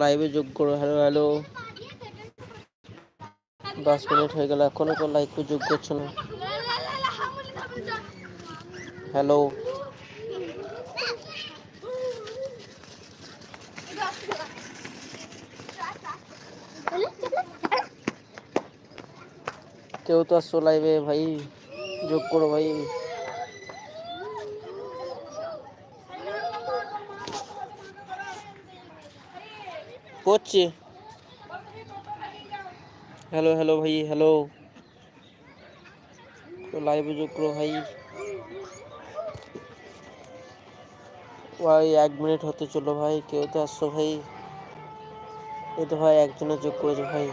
লাইভে যোগ করো হ্যালো হ্যালো দশ মিনিট হয়ে গেল, এখনও তো লাইভে যোগ করছ না। হ্যালো কেউ তো আসছো লাইভে ভাই। যোগ করো, ভাই। করছি। হ্যালো হ্যালো ভাই হ্যালো লাইভ যোগ করো, ভাই। ভাই, এক মিনিট হতে চলো ভাই। কেউ তো আসছো, ভাই। এই তো ভাই একজনের যোগ করেছে, ভাই।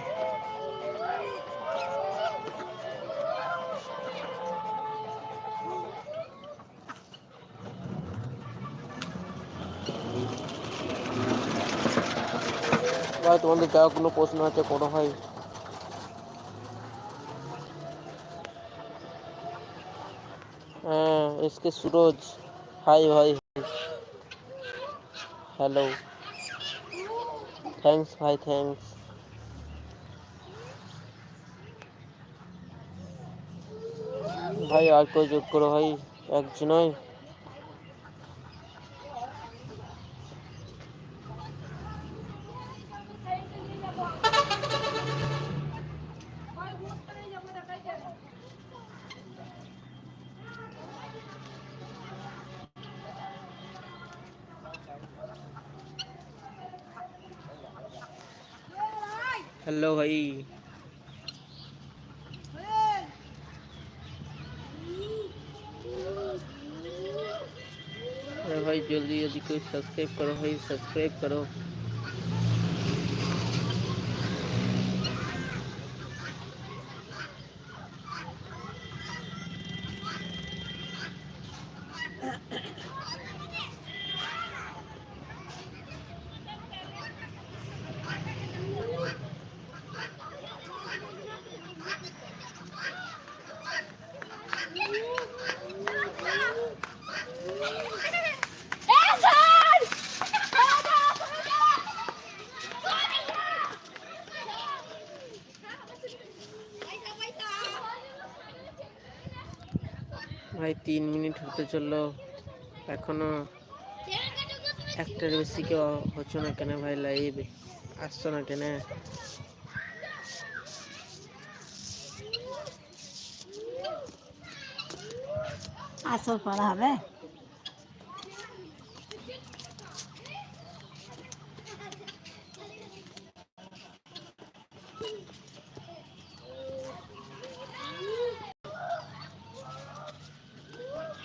ভাই, তোমাদের যা কোনো প্রশ্ন আছে করো ভাই হ্যাঁ এসকে সুরজ। হাই ভাই। হ্যালো থ্যাঙ্কস ভাই থ্যাঙ্কস ভাই, আর কেউ যোগ করো, ভাই। একজনই हेलो भाई। अरे भाई जल्दी जल्दी कोई सब्सक्राइब करो भाई सब्सक्राइब करो। ভাই তিন মিনিট হতে চলল। এখনও একটার বেশি কেউ হচ্ছে না কেন ভাই লাইভ আসছো না কেন? আসর পড়া হবে?